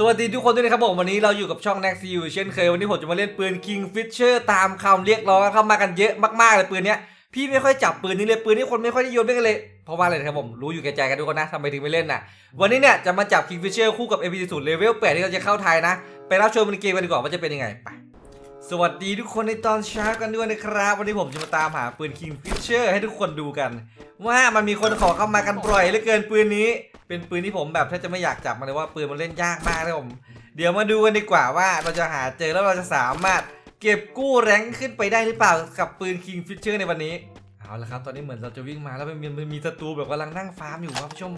สวัสดีทุกคนด้วยนะครับผมวันนี้เราอยู่กับช่อง Next You เช่นเคยวันนี้ผมจะมาเล่นปืน King Fisher ตามคำเรียกร้องเข้ามากันเยอะมากๆเลยปืนเนี้ยพี่ไม่ค่อยจับปืนนี้เลยปืนนี้คนไม่ค่อยนิยมเล่นกันเลยเพราะว่าอะไรนะครับผมรู้อยู่แก่ใจกันทุกคนนะทำไมถึงไม่เล่นน่ะวันนี้เนี่ยจะมาจับ King Fisher คู่กับ MP0 Level 8ที่เราจะเข้าไทยนะ ไปรับชมในเกมกันดีกว่าว่าจะเป็นยังไงไป สวัสดีทุกคนในตอนเช้ากันด้วยนะครับ วันนี้ผมจะมาตามหาปืน King Fisher ให้ทุกคนดูกัน ว่ามันมีคนขอเข้ามากันบ่อยเหลือเกินปืนนี้ เป็นปืนที่ผมแบบแทบจะไม่อยากจับมาเลยว่าปืนมันเล่นยากมากนะผมเดี๋ยวมาดูกันดีกว่าว่าเราจะหาเจอแล้วเราจะสามารถเก็บกู้แรงขึ้นไปได้หรือเปล่ากับปืน King Fisher ในวันนี้เอาละครับ ตอนนี้เหมือนเราจะวิ่งมาแล้วมันมีมันมีศัตรูแบบกำลังนั่งฟาร์มอยู่ครับผู้ชม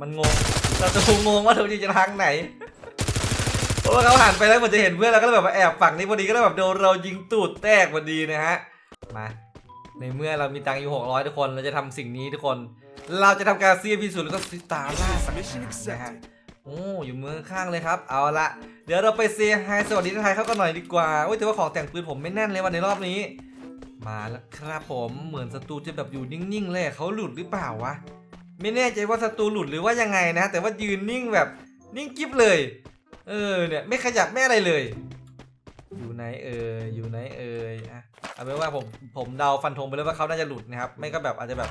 มันงงเราจะงงว่าเราจะทางไหน เพราะว่าเขาหันไปแล้วเหมือนจะเห็นเพื่อนเราก็แบบมาแอบฝั่งนี้พอดีก็เลยแบบโดนเรายิงตูดแตกพอดีนะฮะมาในเมื่อเรามีตังค์อยู่600ทุกคนเราจะทำสิ่งนี้ทุกคน เราจะทำการเซียพิสูจน์แล้วก็ซิตาล่าสังหารนะฮะโอ้อยู่เมืองข้างเลยครับ เอาละเดี๋ยวเราไปเซียไฮสวัสดีทักทายเขากันหน่อยดีกว่าโอ้ยแต่ว่าของแต่งปืนผมไม่แน่นเลยวันในรอบนี้ มาแล้วครับผมเหมือนศัตรูจะแบบอยู่นิ่งๆเลยเขาหลุดหรือเปล่าวะไม่แน่ใจว่าศัตรูหลุดหรือว่ายังไงนะ แต่ว่ายืนนิ่งแบบนิ่งกิ๊บเลย เออเนี่ยไม่ขยับไม่อะไรเลย อยู่ไหนเอ่ยอยู่ไหนเอ่ยอะเอาเป็นว่าผมผมเดาฟันธงไปเลยว่าเขาน่าจะหลุดนะครับ ไม่ก็แบบอาจจะแบบ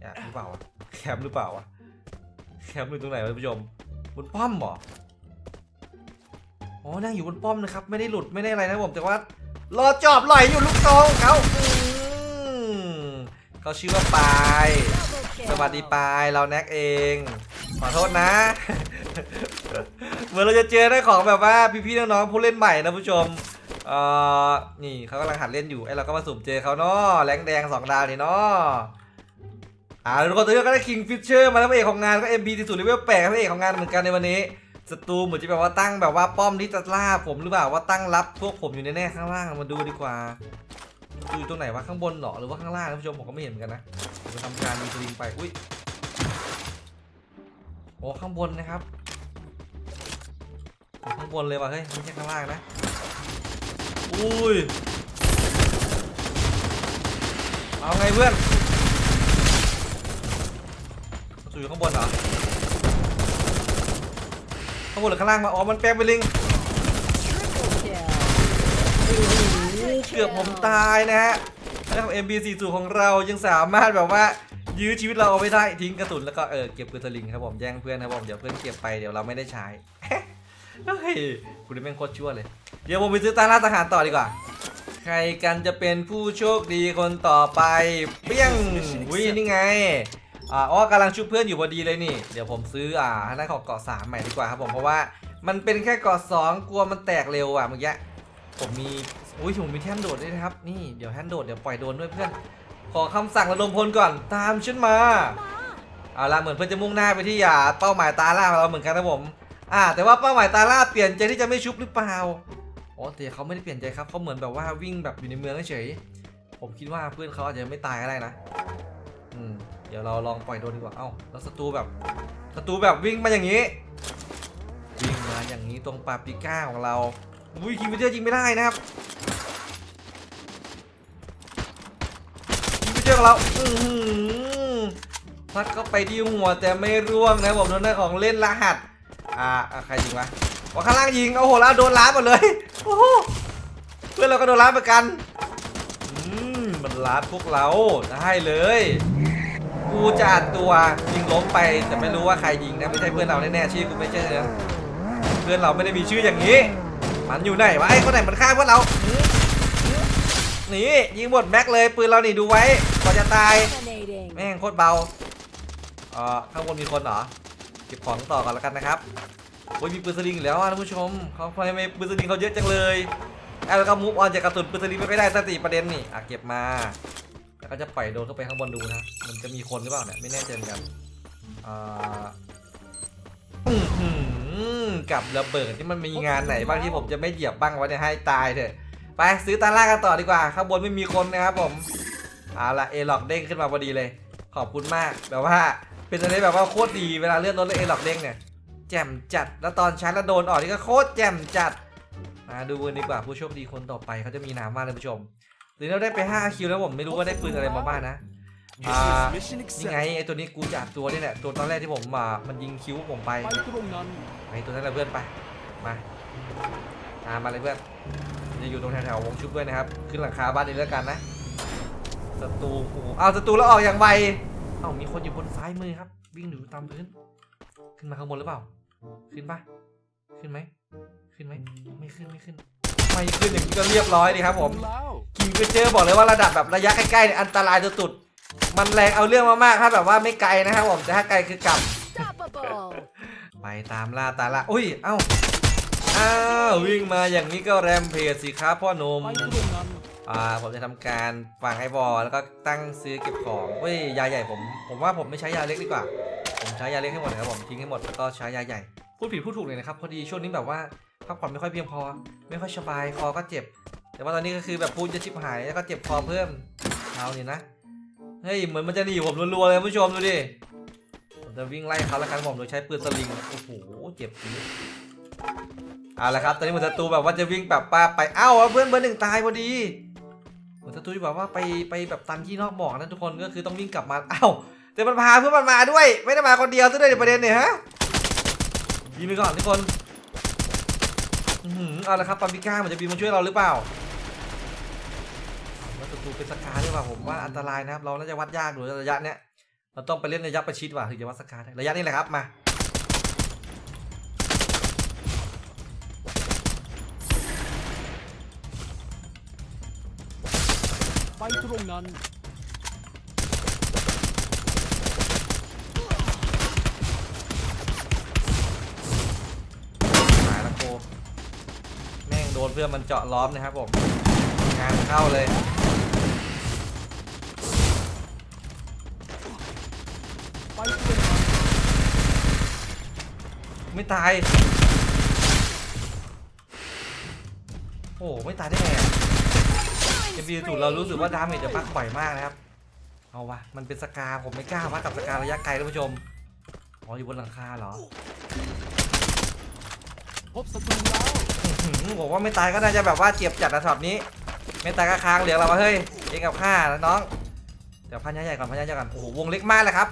อยากหรือเปล่าวะแคมป์หรือเปล่าวะแคมป์อยู่ตรงไหนวะท่านผู้ชมบนป้อมหรออ๋อนั่งอยู่บนป้อมนะครับ ไม่ได้หลุดไม่ได้อะไรนะผมแต่ว่ารอจอบลอยอยู่ลูกน้องเขาเขาชื่อว่าปายสวัสดีปายเราแน็กเองขอโทษนะ เหมือนเราจะเจอได้ของแบบว่าพี่ๆน้องๆผู้เล่นใหม่นะผู้ชมเอ่อนี่เขากำลังหัดเล่นอยู่ไอเราก็มาสุ่มเจอเขาเนาะแรงแดงสองดาวนี่เนาะอ่าทุกคนตอนนี้ก็ได้คิงฟิชเชอร์มาแล้วเอกของงานก็เอ็มพีที่สุดเลเวลแปดพระเอกของงานเหมือนกันในวันนี้ศัตรูเหมือนจะแบบว่าตั้งแบบว่าป้อมที่จะล่าผมหรือเปล่าว่าตั้งรับพวกผมอยู่แน่ๆข้างล่างมาดูดีกว่าอยู่ตรงไหนวะข้างบนเหรอหรือว่าข้างล่างท่านผู้ชมผมก็ไม่เห็นเหมือนกันนะผมจะทำการมีสลิงไปอุ้ยโอ้ข้างบนนะครับ ข้างบนเลยว่ะเฮ้ยไม่ใช่ข้างล่างนะ อุ้ย เอาไงเพื่อนสู่อยู่ข้างบนเหรอ ข้างบนหรือข้างล่างมา อ๋อ มันแปลงเป็นลิงเกือบผมตายนะฮะแล้วของ MB40 ของเรายังสามารถแบบว่ายื้อชีวิตเราเอาไว้ได้ทิ้งกระสุนแล้วก็เออเก็บปืนสลิงครับผมแย่งเพื่อนครับผมเดี๋ยวเพื่อนเก็บไปเดี๋ยวเราไม่ได้ใช้ เฮ้ยคุณนี่แม่งโคตรชั่วเลย เดี๋ยวผมไปซื้อตาล่าทหารต่อดีกว่า ใครกันจะเป็นผู้โชคดีคนต่อไป เปี้ยงวินี่ไง อ่าอ๋อกำลังชุบเพื่อนอยู่พอดีเลยนี่ เดี๋ยวผมซื้ออ่าทางด้านของเกาะสามใหม่ดีกว่าครับผม เพราะว่ามันเป็นแค่เกาะสองกลัวมันแตกเร็วอะเมื่อกี้ ผมมี อุ้ยผมมีแท่นโดดด้วยนะครับ นี่เดี๋ยวแท่นโดดเดี๋ยวปล่อยโดนด้วยเพื่อน ขอคำสั่งระดมพลก่อน ตามฉันมา เอาละเหมือนเพื่อนจะมุ่งหน้าไปที่อ่าเป้าหมายตาล่าของเราเหมือนกันนะผม อ่า แต่ว่าเป้าหมายตาล่าเปลี่ยนใจที่จะไม่ชุบหรือเปล่าอ๋อแต่เขาไม่ได้เปลี่ยนใจครับเขาเหมือนแบบว่าวิ่งแบบอยู่ในเมืองเฉยผมคิดว่าเพื่อนเขาอาจจะไม่ตายก็ได้นะ อืม เดี๋ยวเราลองปล่อยโดนดีกว่า เอ้า แล้วศัตรูแบบศัตรูแบบวิ่งมาอย่างนี้ วิ่งมาอย่างนี้ตรงปาปิก้าของเราอุ้ยคิงไปเจอร์ยิงไม่ได้นะครับคิงไปเจอร์ของเรา อือหือพัดเข้าไปที่หัวแต่ไม่ร่วงนะผมโดนได้ของเล่นรหัส อ่าใครยิงวะว่าข้างล่างยิง โอ้โหแล้วโดนล้าหมดเลย โอ้โห เพื่อนเราก็โดนล้าเหมือนกัน อืม มันล้าพวกเรา ได้เลย กูจะอัดตัวยิงล้มไป แต่ไม่รู้ว่าใครยิงนะ ไม่ใช่เพื่อนเราแน่ๆชื่อกูไม่ใช่นะเพื่อนเราไม่ได้มีชื่ออย่างนี้ มันอยู่ไหนวะไอ้คนไหนมันฆ่าเพื่อนเราหนี่ยิงหมดแม็กเลย ปืนเรานี่ดูไว้ก่อนจะตาย แม่งโคตรเบาเอ่อข้างบนมีคนเหรอ เก็บของต่อก่อนแล้วกันนะครับโอ้ยมีปืนสลิงอีกแล้วอะท่านผู้ชมเขาทำไมปืนสลิงเขาเยอะจังเลยแล้วก็มูฟออนจากกระสุนปืนสลิงไม่ได้สติประเด็นนี่อะเก็บมาแล้วก็จะปล่อยโดนเข้าไปข้างบนดูนะมันจะมีคนหรือเปล่าเนี่ยไม่แน่ใจเหมือนกันอ่าอื้อหือกับระเบิดที่มันมีงานไหนบ้างที่ผมจะไม่เหยียบบ้างวะเนี่ยให้ตายเถอะไปซื้อตาล่ากันต่อดีกว่าข้างบนไม่มีคนนะครับผมเอาละเอล็อกเด้งขึ้นมาพอดีเลย ขอบคุณมากแบบว่า เป็นอะไรแบบว่าโคตรดีเวลาเลื่อนรถแล้วเอล็อกเด้งเนี่ยแจ่มจัดแล้วตอนชาร์จแล้วโดนออกนี่ก็โคตรแจ่มจัดมาดูกันดีกว่าผู้โชคดีคนต่อไปเขาจะมีนามว่าอะไรผู้ชม หรือเราได้ไป 5 คิวแล้วผมไม่รู้ว่าได้ปืนอะไรมาบ้างนะอ่า Mission นี่ไง accepted. ไอตัวนี้กูจากตัวนี่แหละตัวตอนแรกที่ผมมามันยิงคิ้วผมไปไปตรงนั้นไปตัวนั้นแหละเพื่อนไปมาตามมาเลยเพื่อนจะอยู่ตรงแถวๆวงชุบด้วยนะครับ ขึ้นหลังคาบ้านนี้แล้วกันนะศัตรูโอ้โหเอาศัตรูแล้วออกอย่างไว เอ้ามีคนอยู่บนซ้ายมือครับ วิ่งอยู่ตามพื้น ขึ้นมาข้างบนหรือเปล่า ขึ้นปะขึ้นไหม ขึ้นไหม ไม่ขึ้นไม่ขึ้น ไม่ขึ้นอย่างนี้ก็เรียบร้อยดีครับผมแล้วคิงเจอร์บอกเลยว่าระดับแบบระยะใกล้ๆเนี่ยอันตรายสุดๆมันแรงเอาเรื่องมากๆถ้าแบบว่าไม่ไกลนะครับผมแต่ถ้าไกลคือกลับ Unstoppable. ไปตามล่าตาละอุ้ย เอ้า อ้าว วิ่งมาอย่างนี้ก็แรมเพจสิครับพ่อหนุ่มไปตรงนั้น อ่าผมจะทำการฝังไอบอลแล้วก็ตั้งซื้อเก็บของเฮ้ยยาใหญ่ผม ผมว่าผมไม่ใช้ยาเล็กดีกว่า ผมใช้ยาเล็กให้หมดนะครับผมทิ้งให้หมดแล้วก็ใช้ยาใหญ่พูดผิดพูดถูกเลยนะครับพอดีช่วงนี้แบบว่าพักผ่อนไม่ค่อยเพียงพอ ไม่ค่อยสบายคอก็เจ็บ แต่ว่าตอนนี้ก็คือแบบพูดจะชิบหายแล้วก็เจ็บคอเพิ่มเอาเนี่ยนะเฮ้ยเหมือนมันจะหนีผมรัวๆเลยผู้ชมดูดิผมจะวิ่งไล่เขาแล้วกันผมโดยใช้ปืนสลิงโอ้โหเจ็บจริงเอาละครับตอนนี้มือนศัตรูแบบว่าจะวิ่งแบบป้าไปเอ้าเพื่อนเบอร์หนึ่งตายพอดี มือนศัตรูที่แบบว่าไปไปแบบตันที่นอกบอกนะทุกคนก็คือต้องวิ่งกลับมาเอ้าแต่มันพาเพื่อนมันมาด้วย ไม่ได้มาคนเดียวซะด้วยในประเด็นเนี่ยฮะยิงไปก่อนทุกคนอือเอาละครับปาปิก้ามันจะบินมาช่วยเราหรือเปล่าแล้วศัตรูเป็นสกาหรือเปล่าผมว่าอันตรายนะครับเราน่าจะวัดยากดูระยะเนี้ยเราต้องไปเล่นระยะประชิดว่ะถึงจะวัดสกาได้ระยะนี้แหละครับมา ตรงนั้น หายแล้วโกแม่งโดนเพื่อนมันเจาะล้อมนะครับผม งานเข้าเลย ไปตรงนั้นไม่ตาย โอ้ไม่ตายได้ไงอ็ม บีสูตรเรารู้สึกว่าดาเมจจะพักบ่อยมากนะครับ เอาวะมันเป็นสกาผมไม่กล้าวัดกับสการะยะไกลท่านผู้ชม อ๋ออยู่บนหลังคาเหรอ พบศัตรูแล้วอื้อหือบอกว่าไม่ตายก็น่าจะแบบว่าเจ็บจัดนะช็อตนี้ ไม่ตายก็ค้างเหลืองเรามาเฮ้ยเองกับข้านะน้อง เดี๋ยวพันยาใหญ่ก่อนพันยาใหญ่ก่อน โอ้โหวงเล็กมากเลยครับ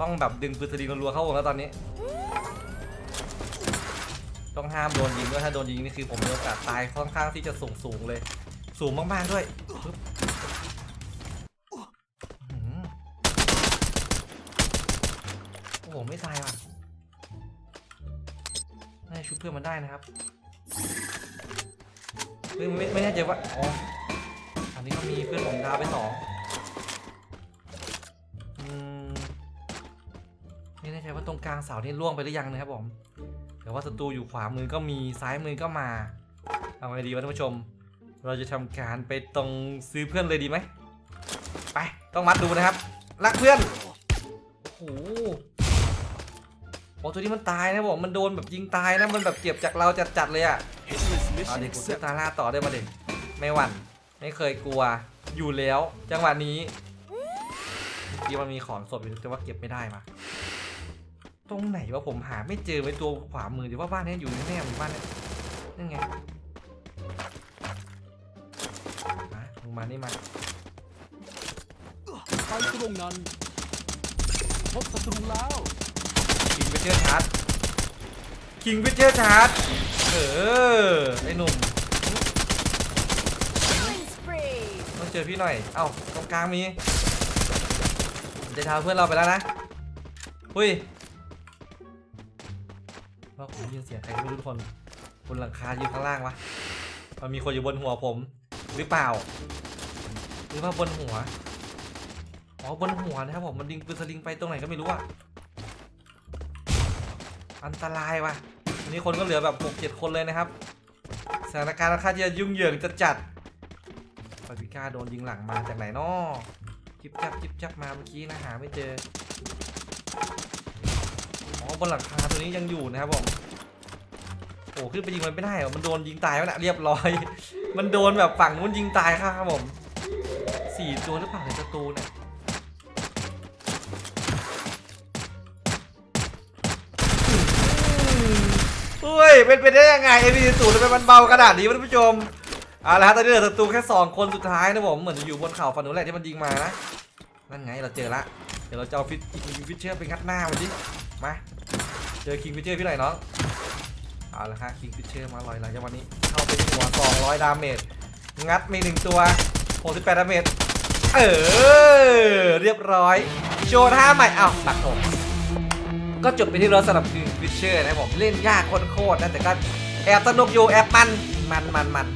ต้องแบบดึงปืนสลิงรัวๆเข้าวงแล้วตอนนี้ ต้องห้ามโดนยิงด้วยถ้าโดนยิงนี่คือผมมีโอกาสตายค่อนข้างที่จะสูงสูงเลย สูงมากๆด้วยโอ้โห ไม่ตายว่ะน่าชุบเพื่อนมันได้นะครับเฮ้ยไม่ไม่แน่ใจว่าอ๋ออันนี้ก็มีเพื่อนผมดาวไปสองอืมไม่แน่ใจว่าตรงกลางเสานี่ล่วงไปหรือยังนะครับผมแต่ว่าศัตรูอยู่ขวามือก็มีซ้ายมือก็มา เอาไงดีวะท่านผู้ชม เราจะทำการไปตรงซื้อเพื่อนเลยดีไหมไปต้องมัดดูนะครับ รักเพื่อนโอ้โหโอ้ตัวนี้มันตายนะผมมันโดนแบบยิงตายนะมันแบบเก็บจากเราจัดๆเลยอะเอาเด็กกูซื้อตาล่าต่อได้มาเด็กไม่หวั่นไม่เคยกลัวอยู่แล้ว จังหวะนี้ที่มันมีของศพอยู่แต่ว่าเก็บไม่ได้มา ตรงไหนวะผมหาไม่เจอไว้ตัวขวามือหรือว่าบ้านนี้อยู่แน่ๆหรือบ้านนี้นั่นไง มาลงมานี่มาไปตรงนั้นพบศัตรูแล้วคิงวิเชอร์ชาร์จคิงวิเชอร์ชาร์จเออไอ้หนุ่ม Killing spree. ต้องเจอพี่หน่อย เอ้าตรงกลางมีผมจะทาเพื่อนเราไปแล้วนะหุ้ยว่าผมได้ยินเสียงใครก็ไม่รู้ทุกคนบนหลังคาอยู่ข้างล่างวะมันมีคนอยู่บนหัวผมหรือเปล่าห รือว่าบนหัว อ๋อบนหัวนะครับผมมันดิงปืนสลิงไปตรงไหนก็ไม่รู้อะ อันตรายว่ะวันนี้คนก็เหลือแบบ6 7คนเลยนะครับ สถานการณ์ค่าจะยุ่งเหยิงจะจัดปาปิก้าโดนยิงหลังมาจากไหนนอจิบจับจิบจับมาเมื่อกี้นะหาไม่เจอ อ๋อบนหลังคาตัวนี้ยังอยู่นะครับผมโอ้ขึ้นไปยิงมันไม่ได้หรอมันโดนยิงตายวะนะเรียบร้อย มันโดนแบบฝั่งนู้นยิงตายครับผม สี่ตัวหรือเปล่าในประตูเนี่ยเฮ้ย เป็นไปได้ยังไงเอพีสูตรทำไมมันเบาขนาดนี้ท่านผู้ชมเอาละฮะตอนนี้เหลือศัตรูแค่ 2 คนสุดท้ายนะผม เหมือนจะอยู่บนเขาฝั่งนู้นแหละที่มันยิงมานะ นั่นไงเราเจอละ เดี๋ยวเราจะเอาฟิตคิงฟิชเชอร์ไปงัดหน้ามันดิ มา เจอคิงฟิชเชอร์พี่หน่อยน้อง เอาละฮะคิงฟิชเชอร์มาลอยหลังจากวันนี้ เข้าไปหัว200 ดาเมจ งัดมีหนึ่งตัว 68 ดาเมจ เออ เรียบร้อย โชว์ท่าใหม่อ้าวหลักผมก็จบไปที่รถสำหรับคิงฟิชเชอร์นะบผม เล่นยากโคตรๆนะแต่ก็แอบสนุกอยู่แอบมัน มันมันมัน